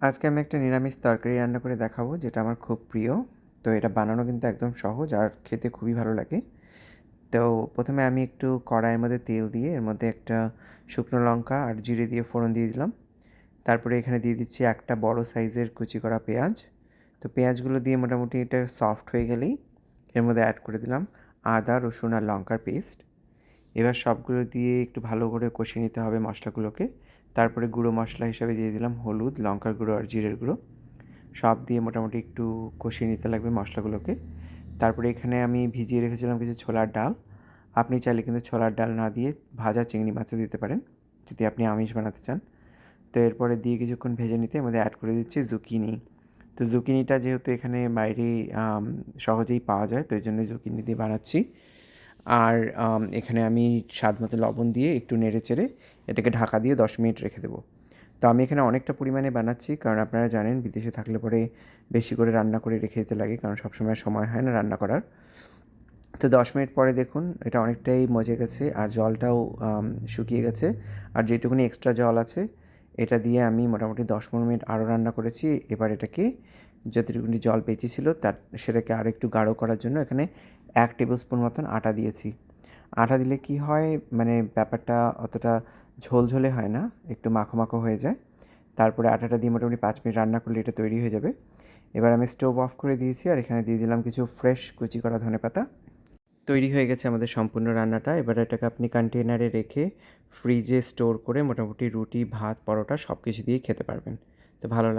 আজকে আমি একটা নিরামিষ তরকারি রান্না করে দেখাবো, যেটা আমার খুব প্রিয়। তো এটা বানানো কিন্তু একদম সহজ আর খেতে খুবই ভালো লাগে। তো প্রথমে আমি একটু কড়াইয়ের মধ্যে তেল দিয়ে এর মধ্যে একটা শুকনো লঙ্কা আর জিরে দিয়ে ফোড়ন দিয়ে দিলাম। তারপরে এখানে দিয়ে দিচ্ছি একটা বড় সাইজের কুচি করা পেঁয়াজ। তো পেঁয়াজগুলো দিয়ে মোটামুটি এটা সফট হয়ে গেলেই এর মধ্যে অ্যাড করে দিলাম আদা, রসুন আর লঙ্কার পেস্ট এবার সবগুলো দিয়ে একটু ভালো করে কষিয়ে নিতে হবে মশলাগুলোকে। তারপরে গুঁড়ো মশলা হিসাবে দিয়ে দিলাম হলুদ, লঙ্কার গুঁড়ো আর জিরের গুঁড়ো। সব দিয়ে মোটামুটি একটু কষিয়ে নিতে লাগবে মশলাগুলোকে। তারপরে এখানে আমি ভিজিয়ে রেখেছিলাম কিছু ছোলার ডাল। আপনি চাইলে কিন্তু ছোলার ডাল না দিয়ে ভাজা চিংড়ি মাছও দিতে পারেন, যদি আপনি আমিষ বানাতে চান। তো এরপরে দিয়ে কিছুক্ষণ ভেজে নিতে মধ্যে অ্যাড করে দিচ্ছি জুকিনি তো জুকিনিটা যেহেতু এখানে বাইরে সহজেই পাওয়া যায়, তো এই জন্য জুকিনি দিয়ে বানাচ্ছি। আর এখানে আমি স্বাদ মতো লবণ দিয়ে একটু নেড়ে চেড়ে এটাকে ঢাকা দিয়ে দশ মিনিট রেখে দেবো। তো আমি এখানে অনেকটা পরিমাণে বানাচ্ছি, কারণ আপনারা জানেন বিদেশে থাকলে পরে বেশি করে রান্না করে রেখে দিতে লাগে, কারণ সবসময় সময় হয় না রান্না করার। তো দশ মিনিট পরে দেখুন, এটা অনেকটাই মজে গেছে আর জলটাও শুকিয়ে গেছে। আর যেটুকুনি এক্সট্রা জল আছে, এটা দিয়ে আমি মোটামুটি দশ পনেরো মিনিট আরও রান্না করেছি, এবার এটাকে যতটুকুনি জল বেঁচেছিল তার সেটাকে আরও একটু গাঢ় করার জন্য এখানে এক টেবিল স্পুন মতন আটা দিয়েছি। আটা দিলে কি হয়? মানে ব্যাপারটা অতটা ঝোলঝোলে হয় না, একটু মাখো মাখো হয়ে যায়। তারপরে আটাটা দিয়ে মোটামুটি পাঁচ মিনিট রান্না করলে এটা তৈরি হয়ে যাবে। এবার আমি স্টোভ অফ করে দিয়েছি আর এখানে দিয়ে দিলাম কিছু ফ্রেশ কুচি করা ধনেপাতা তৈরি হয়ে গেছে আমাদের সম্পূর্ণ রান্নাটা। এবার এটাকে আপনি কন্টেনারে রেখে ফ্রিজে স্টোর করে মোটামুটি রুটি, ভাত, পরোটা সব কিছু দিয়ে খেতে পারবেন। তো ভালো লাগ